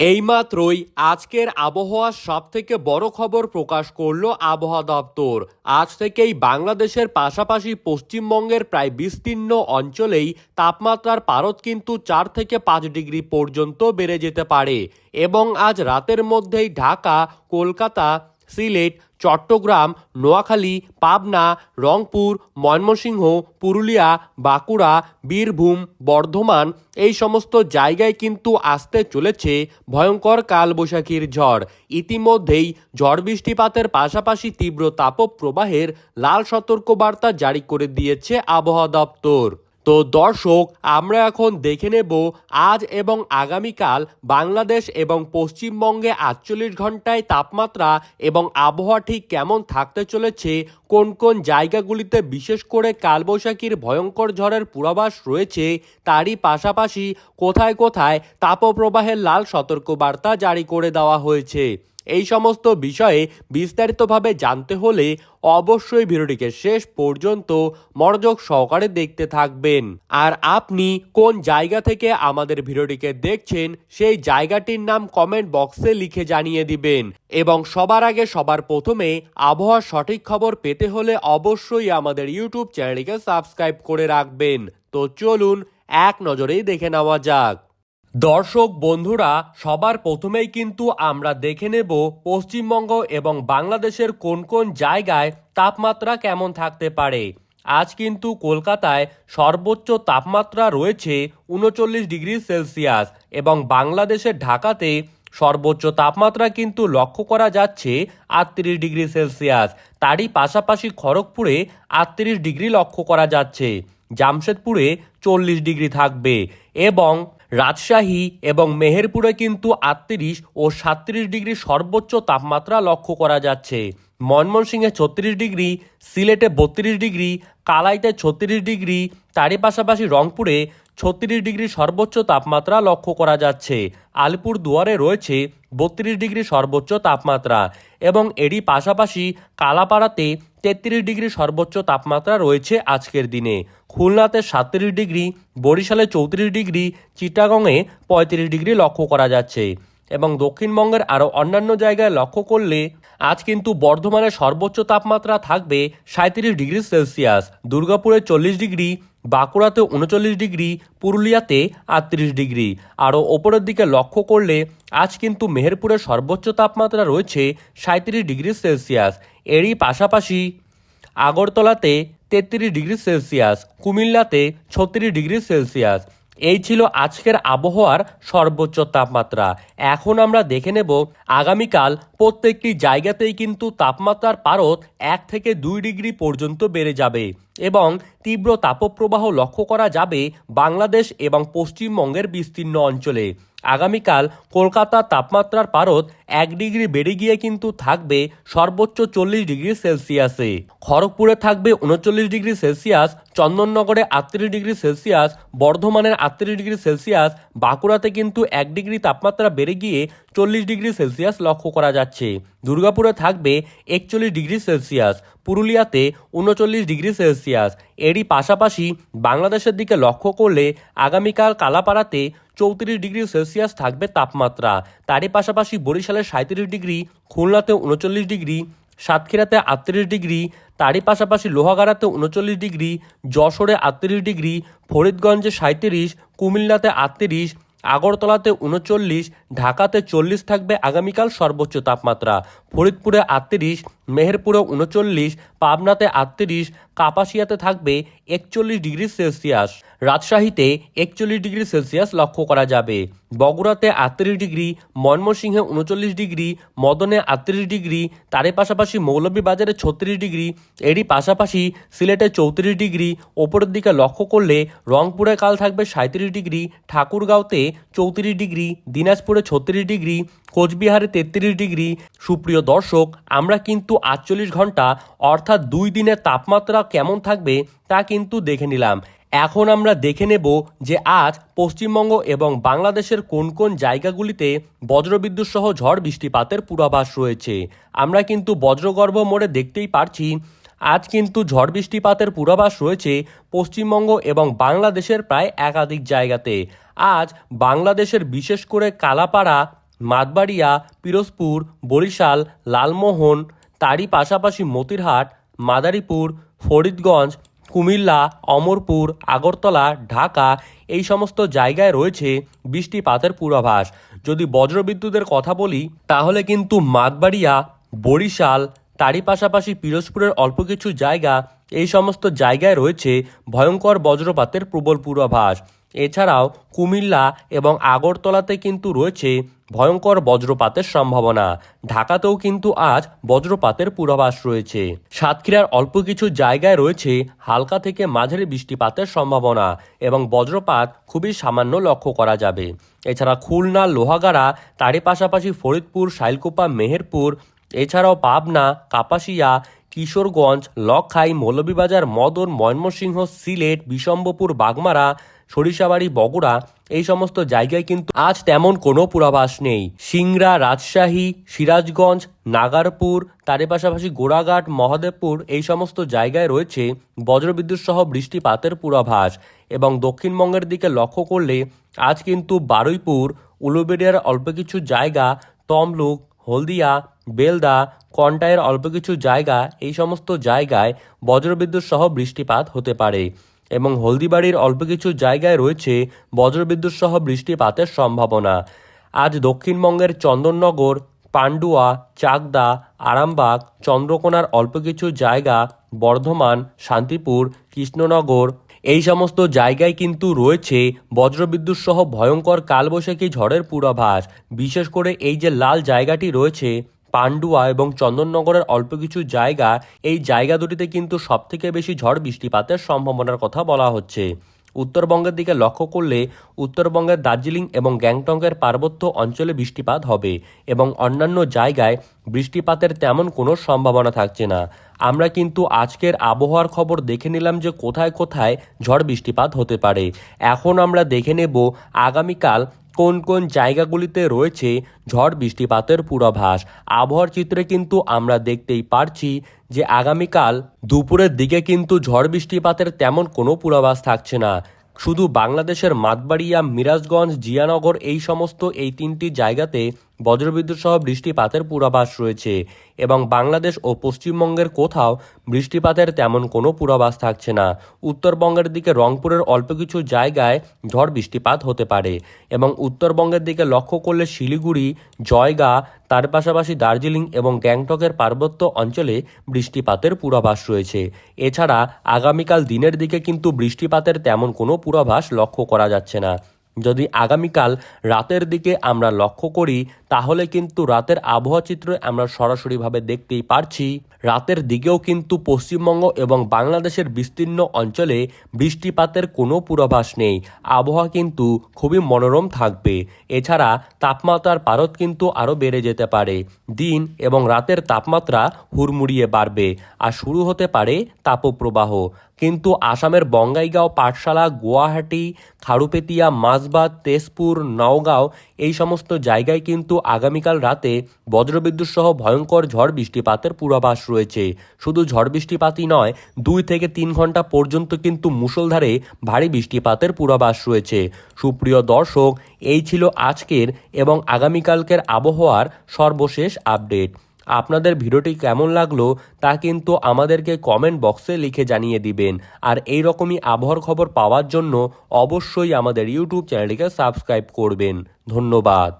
এইমাত্রই আজকের আবহাওয়ার সব থেকে বড় খবর প্রকাশ করল আবহাওয়া দপ্তর। আজ থেকেই বাংলাদেশের পাশাপাশি পশ্চিমবঙ্গের প্রায় বিস্তীর্ণ অঞ্চলেই তাপমাত্রার পারদ কিন্তু চার থেকে পাঁচ ডিগ্রি পর্যন্ত বেড়ে যেতে পারে। এবং আজ রাতের মধ্যেই ঢাকা, কলকাতা সিলেট, চট্টগ্রাম, নোয়াখালী, পাবনা, রংপুর, ময়মনসিংহ, পুরুলিয়া, বাঁকুড়া, বীরভূম, বর্ধমান এই সমস্ত জায়গায় কিন্তু আসতে চলেছে ভয়ঙ্কর কালবৈশাখীর ঝড়। ইতিমধ্যেই ঝড় বৃষ্টিপাতের পাশাপাশি তীব্র তাপপ্রবাহের লাল সতর্কবার্তা জারি করে দিয়েছে আবহাওয়া দপ্তর। তো দর্শক, আমরা এখন দেখে নেব আজ এবং আগামীকাল বাংলাদেশ এবং পশ্চিমবঙ্গে আটচল্লিশ ঘন্টায় তাপমাত্রা এবং আবহাওয়া ঠিক কেমন থাকতে চলেছে কোন কোন জায়গাগুলিতে বিশেষ করে কালবৈশাখীর ভয়ঙ্কর ঝড়ের পূর্বাভাস রয়েছে, তারই পাশাপাশি কোথায় কোথায় তাপপ্রবাহের লাল সতর্কবার্তা জারি করে দেওয়া হয়েছে। এই সমস্ত বিষয়ে বিস্তারিতভাবে জানতে হলে অবশ্যই ভিডিওটিকে শেষ পর্যন্ত মনোযোগ সহকারে দেখতে থাকবেন। আর আপনি কোন জায়গা থেকে আমাদের ভিডিওটিকে দেখছেন, সেই জায়গাটির নাম কমেন্ট বক্সে লিখে জানিয়ে দিবেন। এবং সবার আগে সবার প্রথমে আবহাওয়ার সঠিক খবর পেতে হলে অবশ্যই আমাদের ইউটিউব চ্যানেলটিকে সাবস্ক্রাইব করে রাখবেন। তো চলুন, এক নজরেই দেখে নেওয়া যাক। দর্শক, বন্ধুরা, সবার প্রথমেই কিন্তু আমরা দেখে নেব পশ্চিমবঙ্গ এবং বাংলাদেশের কোন কোন জায়গায় তাপমাত্রা কেমন থাকতে পারে। আজ কিন্তু কলকাতায় সর্বোচ্চ তাপমাত্রা রয়েছে উনচল্লিশ ডিগ্রি সেলসিয়াস এবং বাংলাদেশের ঢাকাতে সর্বোচ্চ তাপমাত্রা কিন্তু লক্ষ্য করা যাচ্ছে আটত্রিশ ডিগ্রি সেলসিয়াস। তারই পাশাপাশি খড়গপুরে আটত্রিশ ডিগ্রি লক্ষ্য করা যাচ্ছে। জামশেদপুরে চল্লিশ ডিগ্রি থাকবে এবং রাজশাহী এবং মেহেরপুরে কিন্তু আটত্রিশ ও সাতত্রিশ ডিগ্রি সর্বোচ্চ তাপমাত্রা লক্ষ্য করা যাচ্ছে। ময়মনসিংহে ছত্রিশ ডিগ্রি, সিলেটে বত্রিশ ডিগ্রি, কালাইতে ছত্রিশ ডিগ্রি, তারই পাশাপাশি রংপুরে ছত্রিশ ডিগ্রি সর্বোচ্চ তাপমাত্রা লক্ষ্য করা যাচ্ছে। আলিপুর দুয়ারে রয়েছে বত্রিশ ডিগ্রি সর্বোচ্চ তাপমাত্রা এবং এরই পাশাপাশি কালাপাড়াতে তেত্রিশ ডিগ্রি সর্বোচ্চ তাপমাত্রা রয়েছে আজকের দিনে। খুলনাতে সাতত্রিশ ডিগ্রি, বরিশালে চৌত্রিশ ডিগ্রি, চিটাগংয়ে পঁয়ত্রিশ ডিগ্রি লক্ষ্য করা যাচ্ছে। এবং দক্ষিণবঙ্গের আরও অন্যান্য জায়গায় লক্ষ্য করলে আজ কিন্তু বর্ধমানের সর্বোচ্চ তাপমাত্রা থাকবে সাঁত্রিশ ডিগ্রি সেলসিয়াস, দুর্গাপুরে চল্লিশ ডিগ্রি, বাঁকুড়াতে উনচল্লিশ ডিগ্রি, পুরুলিয়াতে আটত্রিশ ডিগ্রি। আরও ওপরের দিকে লক্ষ্য করলে আজ কিন্তু মেহেরপুরের সর্বোচ্চ তাপমাত্রা রয়েছে সাঁত্রিশ ডিগ্রি সেলসিয়াস। এরই পাশাপাশি আগরতলাতে তেত্রিশ ডিগ্রি সেলসিয়াস, কুমিল্লাতে ছত্রিশ ডিগ্রি সেলসিয়াস। এই ছিল আজকের আবহাওয়ার সর্বোচ্চ তাপমাত্রা। এখন আমরা দেখে নেব আগামীকাল প্রত্যেকটি জায়গাতেই কিন্তু তাপমাত্রার পারদ এক থেকে দুই ডিগ্রি পর্যন্ত বেড়ে যাবে এবং তীব্র তাপপ্রবাহ লক্ষ্য করা যাবে বাংলাদেশ এবং পশ্চিমবঙ্গের বিস্তীর্ণ অঞ্চলে। আগামীকাল কলকাতার তাপমাত্রার পারদ এক ডিগ্রি বেড়ে গিয়ে কিন্তু থাকবে সর্বোচ্চ চল্লিশ ডিগ্রি সেলসিয়াসে। খড়গপুরে থাকবে উনচল্লিশ ডিগ্রি সেলসিয়াস চন্দননগরে আটত্রিশ ডিগ্রি সেলসিয়াস, বর্ধমানের আটত্রিশ ডিগ্রি সেলসিয়াস, বাঁকুড়াতে কিন্তু এক ডিগ্রি তাপমাত্রা বেড়ে গিয়ে চল্লিশ ডিগ্রি সেলসিয়াস লক্ষ্য করা যাচ্ছে। দুর্গাপুরে থাকবে একচল্লিশ ডিগ্রি সেলসিয়াস, পুরুলিয়াতে উনচল্লিশ ডিগ্রি সেলসিয়াস। এরই পাশাপাশি বাংলাদেশের দিকে লক্ষ্য করলে আগামীকাল কালাপাড়াতে চৌত্রিশ ডিগ্রি সেলসিয়াস থাকবে তাপমাত্রা। তারই পাশাপাশি বরিশালে সাঁত্রিশ ডিগ্রি, খুলনাতে উনচল্লিশ ডিগ্রি সাতক্ষীরাতে আটত্রিশ ডিগ্রি, তারই পাশাপাশি লোহাগাড়াতে উনচল্লিশ ডিগ্রি, যশোরে আটত্রিশ ডিগ্রি, ফরিদগঞ্জে সাঁত্রিশ কুমিল্লাতে আটত্রিশ, আগরতলাতে উনচল্লিশ, ঢাকাতে চল্লিশ থাকবে আগামীকাল সর্বোচ্চ তাপমাত্রা। ফরিদপুরে আটত্রিশ, মেহেরপুরে উনচল্লিশ, পাবনাতে আটত্রিশ কাপাসিয়াতে থাকবে একচল্লিশ ডিগ্রি সেলসিয়াস। রাজশাহীতে একচল্লিশ ডিগ্রি সেলসিয়াস লক্ষ্য করা যাবে। বগুড়াতে আটত্রিশ ডিগ্রি, ময়মনসিংহে উনচল্লিশ ডিগ্রি, মদনে আটত্রিশ ডিগ্রি, তারই পাশাপাশি মৌলভীবাজারে ছত্রিশ ডিগ্রি, এরই পাশাপাশি সিলেটে চৌত্রিশ ডিগ্রি, ওপরের দিকে লক্ষ্য করলে রংপুরে কাল থাকবে সাঁত্রিশ ডিগ্রি, ঠাকুরগাঁওতে চৌত্রিশ ডিগ্রি, দিনাজপুরে ছত্রিশ ডিগ্রি, কোচবিহারে তেত্রিশ ডিগ্রি। সুপ্রিয় দর্শক, আমরা কিন্তু আটচল্লিশ ঘণ্টা অর্থাৎ দুই দিনের তাপমাত্রা কেমন থাকবে তা কিন্তু দেখে নিলাম। এখন আমরা দেখে নেব যে আজ পশ্চিমবঙ্গ এবং বাংলাদেশের কোন কোন জায়গাগুলিতে বজ্রবিদ্যুৎ সহ ঝড় বৃষ্টিপাতের পূর্বাভাস রয়েছে। আমরা কিন্তু বজ্রগর্ভ মোড়ে দেখতেই পারছি, আজ কিন্তু ঝড় বৃষ্টিপাতের পূর্বাভাস রয়েছে পশ্চিমবঙ্গ এবং বাংলাদেশের প্রায় একাধিক জায়গাতে। আজ বাংলাদেশের বিশেষ করে কালাপাড়া, মাতবাড়িয়া, পিরোজপুর, বরিশাল, লালমোহন, তারই পাশাপাশি মতিরহাট, মাদারীপুর ফরিদগঞ্জ, কুমিল্লা, অমরপুর, আগরতলা, ঢাকা এই সমস্ত জায়গায় রয়েছে বৃষ্টিপাতের পূর্বাভাস। যদি বজ্রবিদ্যুতের কথা বলি, তাহলে কিন্তু মাতবাড়িয়া, বরিশাল, তারই পাশাপাশি পিরোজপুরের অল্প কিছু জায়গা এই সমস্ত জায়গায় রয়েছে ভয়ঙ্কর বজ্রপাতের প্রবল পূর্বাভাস। এছাড়াও কুমিল্লা এবং আগরতলাতে কিন্তু রয়েছে ভয়ঙ্কর বজ্রপাতের সম্ভাবনা। ঢাকাতেও কিন্তু আজ বজ্রপাতের পূর্বাভাস রয়েছে। সাতক্ষীরার অল্প কিছু জায়গায় রয়েছে হালকা থেকে মাঝারি বৃষ্টিপাতের সম্ভাবনা এবং বজ্রপাত খুবই সামান্য লক্ষ্য করা যাবে। এছাড়া খুলনা, লোহাগাড়া, তারই পাশাপাশি ফরিদপুর, শাইলকুপা, মেহেরপুর, এছাড়াও পাবনা, কাপাসিয়া, কিশোরগঞ্জ লক্ষাই মৌলভীবাজার, মদন, ময়মনসিংহ, সিলেট বিশম্বপুর বাগমারা সরিষাবাড়ি, বগুড়া, এই সমস্ত জায়গায় কিন্তু আজ তেমন কোনো পূর্বাভাস নেই। সিংড়া, রাজশাহী, সিরাজগঞ্জ, নাগারপুর, তারই পাশাপাশি গোড়াঘাট, মহাদেবপুর, এই সমস্ত জায়গায় রয়েছে বজ্রবিদ্যুৎ সহ বৃষ্টিপাতের পূর্বাভাস এবং দক্ষিণবঙ্গের দিকে লক্ষ্য করলে আজ কিন্তু বারুইপুর, উলুবেড়িয়ার অল্প কিছু জায়গা, তমলুক, হলদিয়া, বেলদা কন্টায়ের অল্প কিছু জায়গা, এই সমস্ত জায়গায় বজ্রবিদ্যুৎ সহ বৃষ্টিপাত হতে পারে। এবং হলদিবাড়ির অল্প কিছু জায়গায় রয়েছে বজ্রবিদ্যুৎ সহ বৃষ্টিপাতের সম্ভাবনা। আজ দক্ষিণবঙ্গের চন্দননগর, পান্ডুয়া, চাকদা, আরামবাগ, চন্দ্রকোনার অল্প কিছু জায়গা, বর্ধমান, শান্তিপুর, কৃষ্ণনগর, এই সমস্ত জায়গায় কিন্তু রয়েছে বজ্রবিদ্যুৎ সহ ভয়ঙ্কর কালবৈশাখী ঝড়ের পূর্বাভাস। বিশেষ করে এই যে লাল জায়গাটি রয়েছে পান্ডুয়া এবং চন্দননগরের অল্প কিছু জায়গা, এই জায়গা দুটিতে কিন্তু সবথেকে বেশি ঝড় বৃষ্টিপাতের সম্ভাবনার কথা বলা হচ্ছে। উত্তরবঙ্গের দিকে লক্ষ্য করলে উত্তরবঙ্গের দার্জিলিং এবং গ্যাংটকের পার্বত্য অঞ্চলে বৃষ্টিপাত হবে এবং অন্যান্য জায়গায় বৃষ্টিপাতের তেমন কোনো সম্ভাবনা থাকছে না। আমরা কিন্তু আজকের আবহাওয়ার খবর দেখে নিলাম যে কোথায় কোথায় ঝড় বৃষ্টিপাত হতে পারে। এখন আমরা দেখে নেব আগামীকাল কোন কোন জায়গাগুলিতে রয়েছে ঝড় বৃষ্টিপাতের পূর্বাভাস? আবহাওয়ার চিত্রে কিন্তু আমরা দেখতেই পারছি যে আগামীকাল দুপুরের দিকে কিন্তু ঝড় বৃষ্টিপাতের তেমন কোনো পূর্বাভাস থাকছে না। শুধু বাংলাদেশের মাতবাড়িয়া, মিরাজগঞ্জ, জিয়ানগর এই সমস্ত এই তিনটি জায়গাতে বজ্রবিদ্যুৎ সহ বৃষ্টিপাতের পূর্বাভাস রয়েছে এবং বাংলাদেশ ও পশ্চিমবঙ্গের কোথাও বৃষ্টিপাতের তেমন কোনো পূর্বাভাস থাকছে না। উত্তরবঙ্গের দিকে রংপুরের অল্প কিছু জায়গায় ঝড় বৃষ্টিপাত হতে পারে এবং উত্তরবঙ্গের দিকে লক্ষ্য করলে শিলিগুড়ি, জয়গা, তার পাশাপাশি দার্জিলিং এবং গ্যাংটকের পার্বত্য অঞ্চলে বৃষ্টিপাতের পূর্বাভাস রয়েছে। এছাড়া আগামীকাল দিনের দিকে কিন্তু বৃষ্টিপাতের তেমন কোনো পূর্বাভাস লক্ষ্য করা যাচ্ছে না। যদি আগামীকাল রাতের দিকে আমরা লক্ষ্য করি, তাহলে কিন্তু রাতের আবহাওয়া চিত্র আমরা সরাসরিভাবে দেখতেই পারছি। রাতের দিকেও কিন্তু পশ্চিমবঙ্গ এবং বাংলাদেশের বিস্তীর্ণ অঞ্চলে বৃষ্টিপাতের কোনো পূর্বাভাস নেই। আবহাওয়া কিন্তু খুবই মনোরম থাকবে। এছাড়া তাপমাত্রার পারদ কিন্তু আরও বেড়ে যেতে পারে। দিন এবং রাতের তাপমাত্রা হুড়মুড়িয়ে বাড়বে। আর শুরু হতে পারে তাপপ্রবাহ। কিন্তু আসামের বঙ্গাইগাঁও, পাঠশালা, গুয়াহাটি খারুপেতিয়া মাঝবাদ, তেজপুর, নওগাঁও এই সমস্ত জায়গায় কিন্তু আগামীকাল রাতে বজ্রবিদ্যুৎ সহ ভয়ঙ্কর ঝড় বৃষ্টিপাতের পূর্বাভাস রয়েছে। শুধু ঝড় বৃষ্টিপাতই নয়, দুই থেকে তিন ঘণ্টা পর্যন্ত কিন্তু মুষলধারে ভারী বৃষ্টিপাতের পূর্বাভাস রয়েছে। সুপ্রিয় দর্শক, এই ছিল আজকের এবং আগামীকালকের আবহাওয়ার সর্বশেষ আপডেট। আপনাদের ভিডিওটি কেমন লাগল তা কিন্তু আমাদেরকে কমেন্ট বক্সে লিখে জানিয়ে দিবেন। আর এই রকমই আবহাওয়ার খবর পাওয়ার জন্য অবশ্যই আমাদের ইউটিউব চ্যানেলটিকে সাবস্ক্রাইব করবেন। ধন্যবাদ।